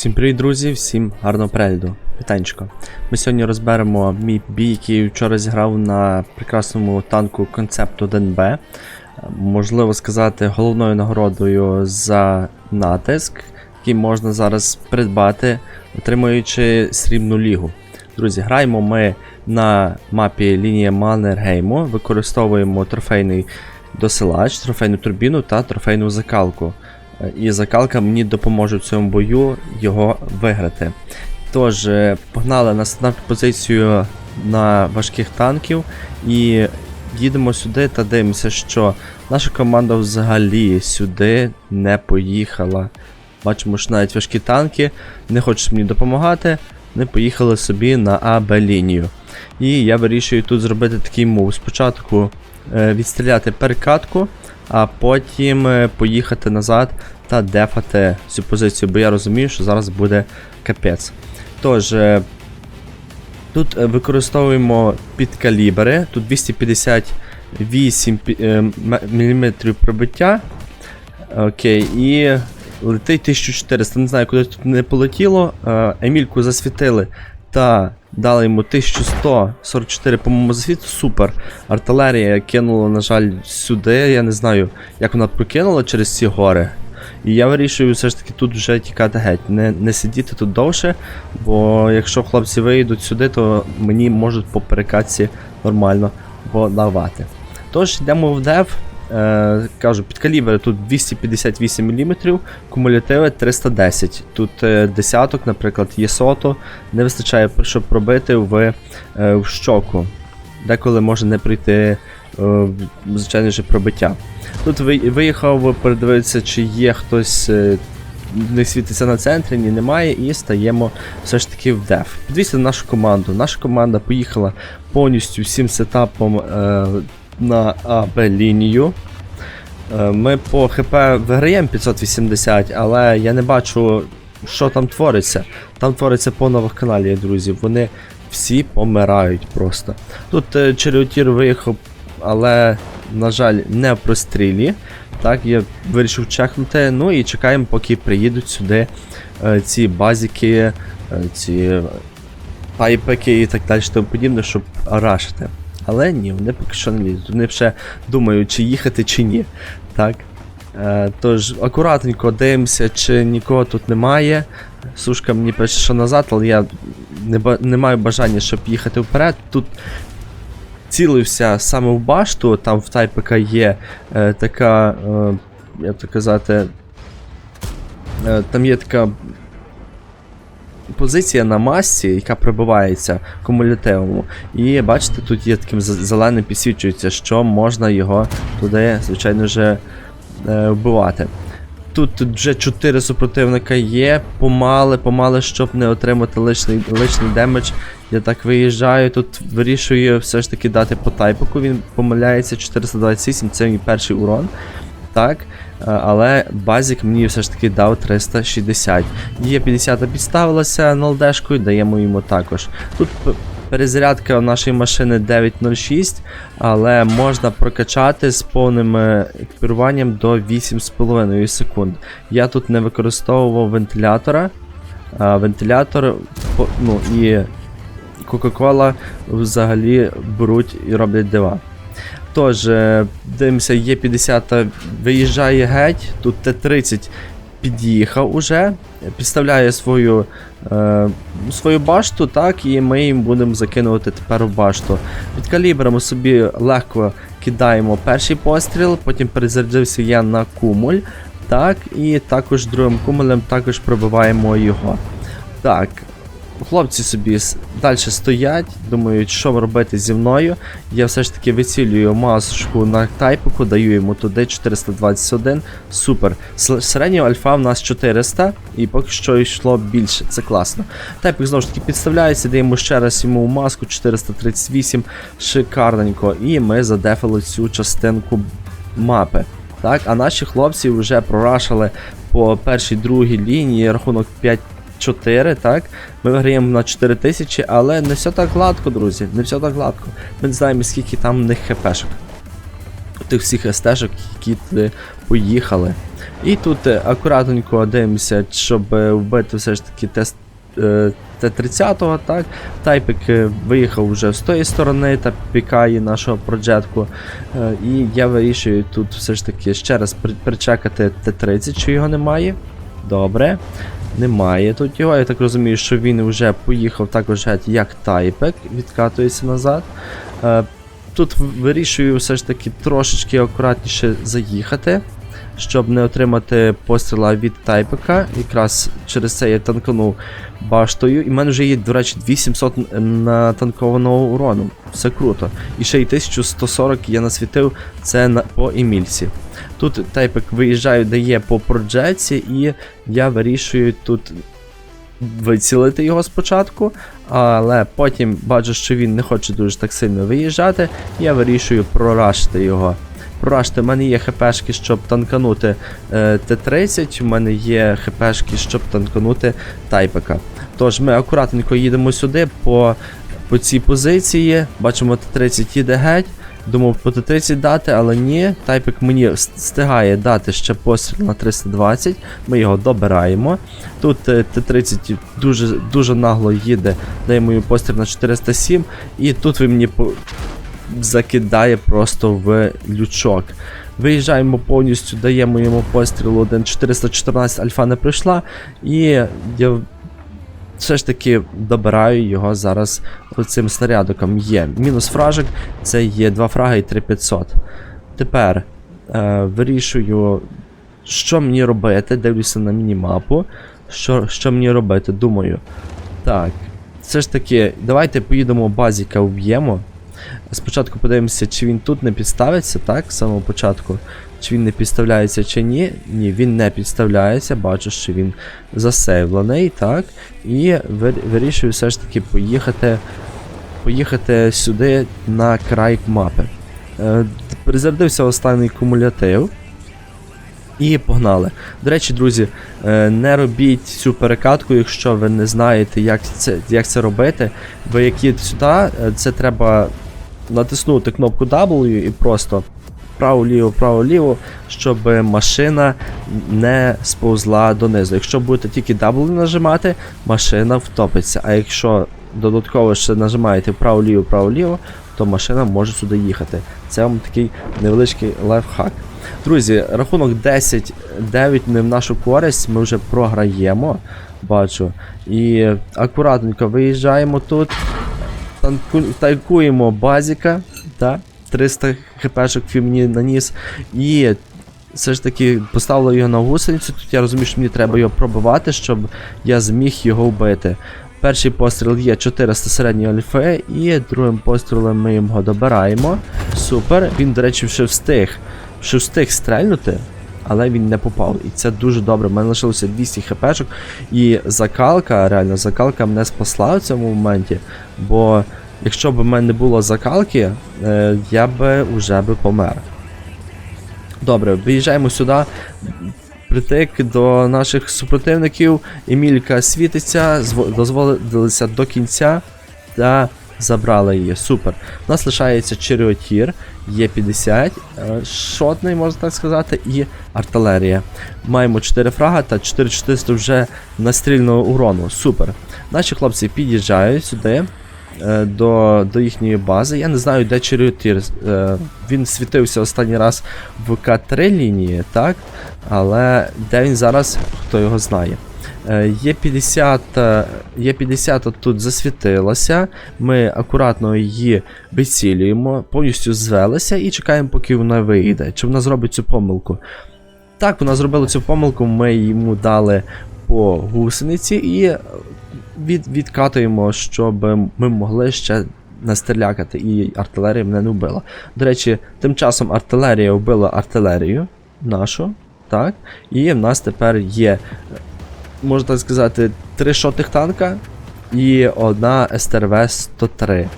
Всім привіт, друзі, всім гарного перегляду. Вітанечко. Ми сьогодні розберемо мій бій, який вчора зіграв на прекрасному танку концепту 1Б. Е, Можливо сказати, головною нагородою за натиск, який можна зараз придбати, отримуючи срібну лігу. Друзі, граємо ми на мапі лінія Маннергейму, використовуємо трофейний досилач, трофейну турбіну та трофейну закалку. І закалка мені допоможе в цьому бою його виграти. Тож, е, погнали на стандартну позицію на важких танків і їдемо сюди та дивимося, що наша команда взагалі сюди не поїхала. Бачимо, що навіть важкі танки не хочуть мені допомагати. Вони поїхали собі на АБ лінію. І я вирішую тут зробити такий мув. Спочатку е, відстріляти перекатку, а потім е, поїхати назад та дефати цю позицію, бо я розумію, що зараз буде капець. Тож, е, тут е, використовуємо підкалібри, тут 258 мм пробиття. Окей, і летить 1400. Не знаю, куди тут не полетіло. Емільку засвітили та дали йому 1144, по-моєму, засвіту. Супер. Артилерія кинула, на жаль, сюди. Я не знаю, як вона прокинула через ці гори. І я вирішую все ж таки тут вже тікати геть, не, не сидіти тут довше, бо якщо хлопці вийдуть сюди, то мені можуть по перекатці нормально подавати. Тож йдемо в дев. Е, кажу, під калібри тут 258 мм, кумулятиви 310. Тут е, десяток, наприклад, є сото, не вистачає, щоб пробити в, е, в щоку. Деколи може не прийти, е, звичайно ж, пробиття. Тут ви- виїхав передивитися, чи є хтось. е, Не світиться на центрі, ні немає, і стаємо все ж таки в деф. Подивіться на нашу команду. Наша команда поїхала повністю всім сетапом е, на АБ лінію. Е, ми по ХП виграємо 580, але я не бачу, що там твориться. Там твориться по нових каналі, друзі. Вони всі помирають просто. Тут е, Череотір виїхав, але, на жаль, не в прострілі. Так, я вирішив чекнути. Ну і чекаємо, поки приїдуть сюди е, ці базики, е, ці пайпики і так далі, тому подібне, щоб рашити. Але ні, вони поки що не лізуть. Вони ще думають, чи їхати, чи ні. Так. Е, тож, акуратненько дивимося, чи нікого тут немає. Сушка мені пише, що назад, але я не, не маю бажання, щоб їхати вперед. Тут цілився саме в башту, там в тайпика є е, така, е, як то казати, е, там є така позиція на масці, яка пробивається кумулятивному. І бачите, тут є таким зеленим підсвічується, що можна його туди, звичайно вже е, вбивати. Тут вже 4 супротивника є, помали, помали, щоб не отримати лишний, лишний демедж. Я так виїжджаю, тут вирішую все ж таки дати по тайпику, він помиляється 428, це мій перший урон. Так, е, але базік мені все ж таки дав 360. Є 50 підставилася на ЛДшкою, даємо йому також. Тут перезарядка нашої машини 906, але можна прокачати з повним е, екіпіруванням до 8,5 секунд. Я тут не використовував вентилятора. А вентилятор ну, і Кока-Кола взагалі беруть і роблять дива. Тож, е, дивимося, є 50 виїжджає геть, тут Т-30 під'їхав уже, підставляє свою, е, свою башту, так, і ми їм будемо закинувати тепер в башту. Під калібрами собі легко кидаємо перший постріл, потім перезарядився я на кумуль, так, і також другим кумулем також пробиваємо його. Так, Хлопці собі далі стоять, думають, що робити зі мною. Я все ж таки вицілюю масочку на тайпику, даю йому туди 421. Супер. Середнього альфа в нас 400, і поки що йшло більше. Це класно. Тайпик знову ж таки підставляється, даємо ще раз йому маску 438. Шикарненько. І ми задефали цю частинку мапи. Так, а наші хлопці вже прорашили по першій другій лінії рахунок 5 4, так? Ми виграємо на 4000, але не все так гладко, друзі. Не все так гладко. Ми не знаємо, скільки там в них хпшок. Тих всіх СТшок, які туди поїхали. І тут е, акуратненько дивимося, щоб е, вбити все ж таки тест. е, Т-30, так, Тайпик е, виїхав вже з тої сторони та пікає нашого проджетку. І я вирішую тут все ж таки ще раз причекати Т-30, чи його немає. Добре. Немає тут його. Я так розумію, що він вже поїхав також геть як тайпек, відкатується назад. Е, Тут вирішую все ж таки трошечки акуратніше заїхати, щоб не отримати постріла від тайпека. Якраз через це я танканув баштою. І в мене вже є, до речі, 2700 натанкованого урону. Все круто. І ще й 1140 я насвітив це на, по Емільці. Тут тайпик виїжджає, дає по проджеці, і я вирішую тут вицілити його спочатку, але потім бачу, що він не хоче дуже так сильно виїжджати, я вирішую прорашити його. Прорашити, в мене є хпшки, щоб танканути е, Т-30, у мене є хпшки, щоб танканути тайпика. Тож ми акуратненько їдемо сюди по, по цій позиції. Бачимо, Т-30 їде геть. Думав по Т-30 дати, але ні. Тайпик мені встигає дати ще постріл на 320. Ми його добираємо. Тут е, Т-30 дуже, дуже нагло їде, дає мою постріл на 407. І тут він мені по... закидає просто в лючок. Виїжджаємо повністю, даємо йому постріл один 414 альфа не прийшла. І я все ж таки добираю його зараз цим снарядиком. Є мінус фражик, це є 2 фраги і 3500. Тепер е, вирішую, що мені робити. Дивлюся на мінімапу. Що, що мені робити? Думаю. Так, все ж таки, давайте поїдемо базіка вб'ємо. Спочатку подивимося, чи він тут не підставиться, так? З самого початку. Чи він не підставляється, чи ні. Ні, він не підставляється, бачу, що він засейвлений, так. І вирішую все ж таки поїхати, поїхати сюди на край мапи. Е, Призарядився останній кумулятив. І погнали. До речі, друзі, е, не робіть цю перекатку, якщо ви не знаєте, як це, як це робити. Ви як їдете сюди, е, це треба натиснути кнопку W і просто право-ліво, право-ліво, щоб машина не сповзла донизу. Якщо будете тільки W нажимати, машина втопиться. А якщо додатково ще нажимаєте право-ліво, право-ліво, то машина може сюди їхати. Це вам такий невеличкий лайфхак. Друзі, рахунок 10-9 не в нашу користь, ми вже програємо, бачу. І акуратненько виїжджаємо тут, танку, танкуємо базіка, так, 300 хпшок він мені наніс. І все ж таки поставили його на гусеницю. Тут я розумію, що мені треба його пробивати, щоб я зміг його вбити. Перший постріл є 400 середньої альфи, і другим пострілом ми його добираємо. Супер. Він, до речі, ще встиг. Ще встиг стрельнути, але він не попав. І це дуже добре. У мене лишилося 200 хпшок. І закалка, реально, закалка мене спасла в цьому моменті. Бо якщо б в мене не було закалки, е, я би вже би помер. Добре, виїжджаємо сюди. Притик до наших супротивників. Емілька світиться, дозволилися до кінця та забрали її. Супер. У нас лишається Черіотір, є 50, е, шотний, можна так сказати, і артилерія. Маємо 4 фрага та 4400 вже настрільного урону. Супер. Наші хлопці під'їжджають сюди. Е, До, до їхньої бази. Я не знаю, де Черіотір. Е, він світився останній раз в К3 лінії, так? Але де він зараз, хто його знає. Е, Є 50, е, є 50 тут засвітилася. Ми акуратно її вицілюємо, повністю звелися і чекаємо, поки вона вийде. Чи вона зробить цю помилку? Так, вона зробила цю помилку, ми йому дали по гусениці і від, відкатуємо, щоб ми могли ще настрілякати, і артилерія мене не вбила. До речі, тим часом артилерія вбила артилерію нашу, так? І в нас тепер є, можна так сказати, три шотих танка і одна СТРВ-103.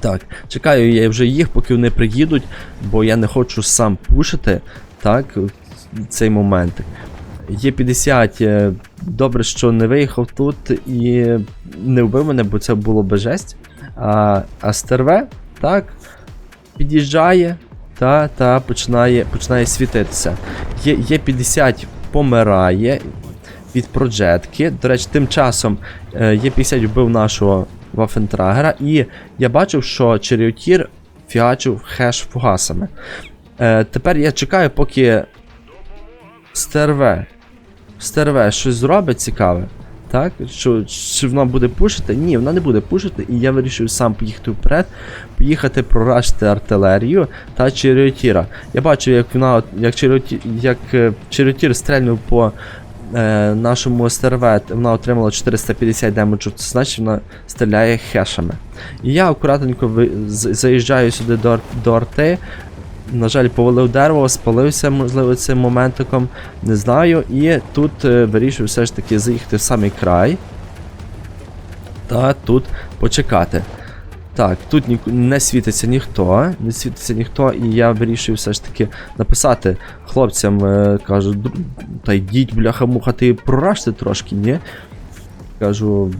Так, чекаю я вже їх, поки вони приїдуть, бо я не хочу сам пушити, так, цей момент. Є 50, е, добре, що не виїхав тут і не вбив мене, бо це було би жесть. А, а стерве, так, під'їжджає, та, та починає, починає світитися. Є, є 50 помирає від проджетки. До речі, тим часом е, є 50 вбив нашого Вафентрагера, і я бачив, що Черіотір фіачив хеш фугасами. Е, тепер я чекаю, поки стерве. Стерве щось зробить цікаве. Так? Що, чи вона буде пушити? Ні, вона не буде пушити, і я вирішив сам поїхати вперед, поїхати прорашити артилерію та Черіотіра. Я бачу, як вона, як Черіотір, як е, Черіотір стрельнув по е, нашому стерве, вона отримала 450 демеджу, це значить вона стріляє хешами. І я акуратненько заїжджаю сюди до, до арти. На жаль, повалив дерево, спалився, можливо, цим моментиком, не знаю. І тут е, вирішив все ж таки заїхати в самий край. Та тут почекати. Так, тут ні, не світиться ніхто, не світиться ніхто, і я вирішив все ж таки написати хлопцям, е, кажу, та йдіть, бляха-муха, ти проражте трошки, ні? Кажу,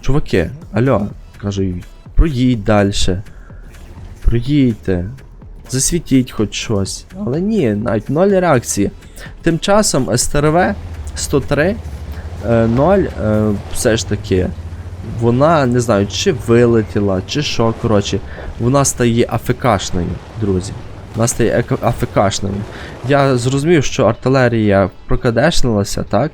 чуваки, алло, кажу, проїдь далі. Проїдьте. Засвітіть хоч щось. Але ні, навіть ноль реакції. Тим часом СТРВ 103 е, 0 е, все ж таки. Вона не знаю, чи вилетіла, чи що, коротше, вона стає АФКшною, друзі. Вона стає АФКшною. Я зрозумів, що артилерія прокадешнилася, так?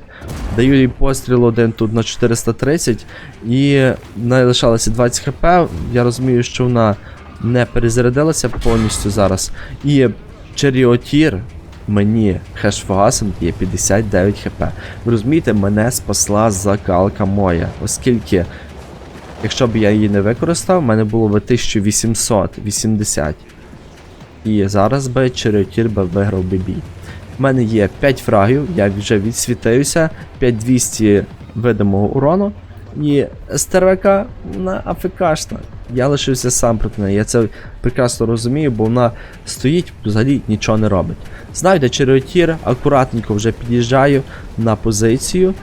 Даю їй постріл один тут на 430, і в лишалося 20 хп. Я розумію, що вона не перезарядилася повністю зараз. І Черіотір мені хешфугасом є 59 хп. Ви розумієте, мене спасла закалка моя, оскільки, якщо б я її не використав, в мене було б 1880. І зараз би Черіотір би виграв би бій. У мене є 5 фрагів, я вже відсвітився, 5200 видимого урону. І СТРВК вона АФКшна. Я лишився сам проти неї. Я це прекрасно розумію, бо вона стоїть, взагалі нічого не робить. Знаю, де череотір, акуратненько вже під'їжджаю на позицію,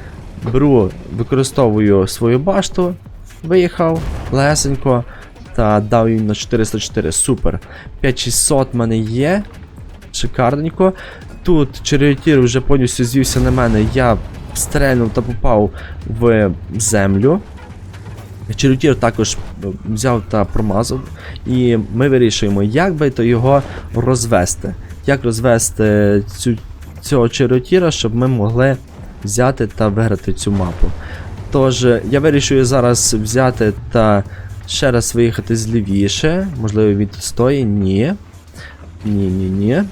беру, використовую свою башту, виїхав лесенько та дав їм на 404. Супер. 5600 в мене є. Шикарненько. Тут череотір вже повністю звівся на мене. Я стрельнув та попав в землю. Черетір також взяв та промазав, і ми вирішуємо, як би то його розвести. Як розвести цю, цього черетіра, щоб ми могли взяти та виграти цю мапу. Тож, я вирішую зараз взяти та ще раз виїхати злівіше, можливо, від стої, ні. Ні, ні, ні.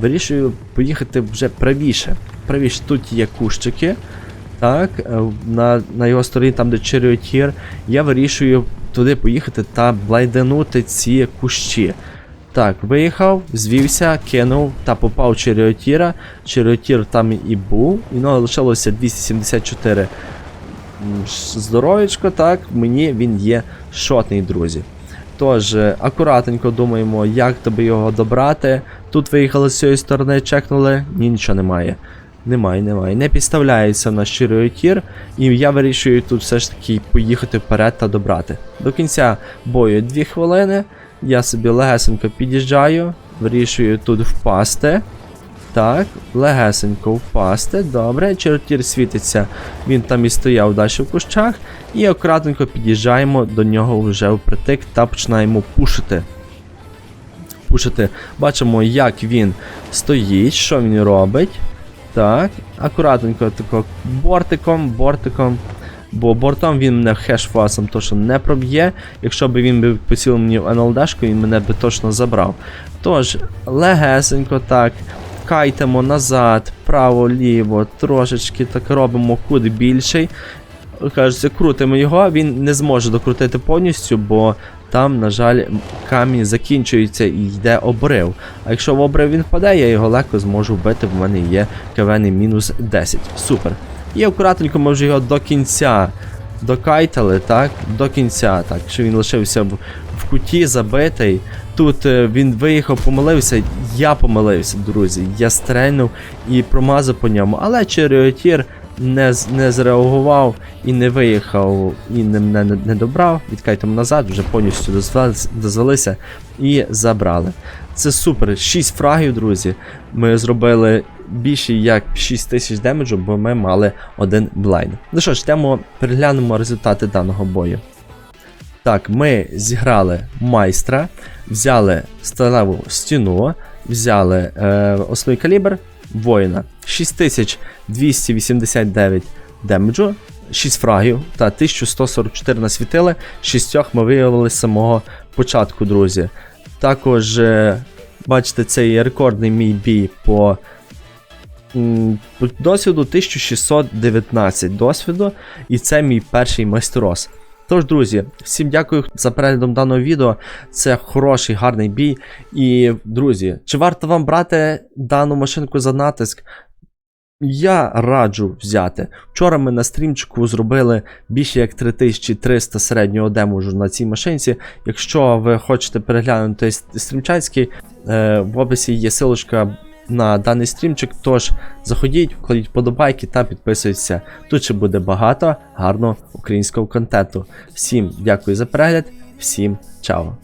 Вирішую поїхати вже правіше. Правіше тут є кущики. Так, е, на, на його стороні, там, де череотір, я вирішую туди поїхати та блайденути ці кущі. Так, виїхав, звівся, кинув та попав череотіра. Череотір там і був, і ну, лишилося 274 здоров'ячко, так, мені він є шотний, друзі. Тож, е, акуратненько думаємо, як тобі його добрати. Тут виїхали з цієї сторони, чекнули, ні, нічого немає. Немає, немає. Не підставляється на щирий тір, і я вирішую тут все ж таки поїхати вперед та добрати. До кінця бою 2 хвилини. Я собі легесенько під'їжджаю, вирішую тут впасти. Так, легесенько впасти. Добре, чертір світиться, він там і стояв далі в кущах. І акуратненько під'їжджаємо до нього вже впритик та починаємо пушити. Пушити. Бачимо, як він стоїть, що він робить. Так, акуратненько тако бортиком, бортиком. Бо бортом він мене хешфасом точно не проб'є. Якщо б він би посілив мені НЛДшку, він мене би точно забрав. Тож, легесенько так, кайтемо назад, право, ліво, трошечки так робимо куди більший. Кажеться, крутимо його, він не зможе докрутити повністю, бо там, на жаль, камінь закінчується і йде обрив. А якщо в обрив він впаде, я його легко зможу вбити, в мене є КВН мінус 10. Супер. І акуратненько ми вже його до кінця докайтали, так? До кінця, так, що він лишився в, в куті забитий. Тут е, він виїхав, помилився, я помилився, друзі. Я стрельнув і промазав по ньому. Але Череотір не, не зреагував і не виїхав, і не, мене не, не добрав, відкайтемо назад, вже повністю дозвелися і забрали. Це супер. 6 фрагів, друзі. Ми зробили більше як 6 тисяч демеджу, бо ми мали один блайн. Ну що ж, йдемо переглянемо результати даного бою. Так, ми зіграли майстра, взяли сталеву стіну, взяли е, основний калібр воїна 6289 демеджу, 6 фрагів та 1144 насвітили, 6 ми виявили з самого початку, друзі. Також, е, бачите, це є рекордний мій бій по по досвіду 1619 досвіду, і це мій перший майстерос. Тож, друзі, всім дякую за переглядом даного відео. Це хороший, гарний бій. І, друзі, чи варто вам брати дану машинку за натиск? Я раджу взяти. Вчора ми на стрімчику зробили більше як 3300 середнього демеджу на цій машинці. Якщо ви хочете переглянути стрімчатський, е, в описі є силочка на даний стрімчик. Тож заходіть, вкладіть вподобайки та підписуйтесь. Тут ще буде багато гарного українського контенту. Всім дякую за перегляд, всім чао!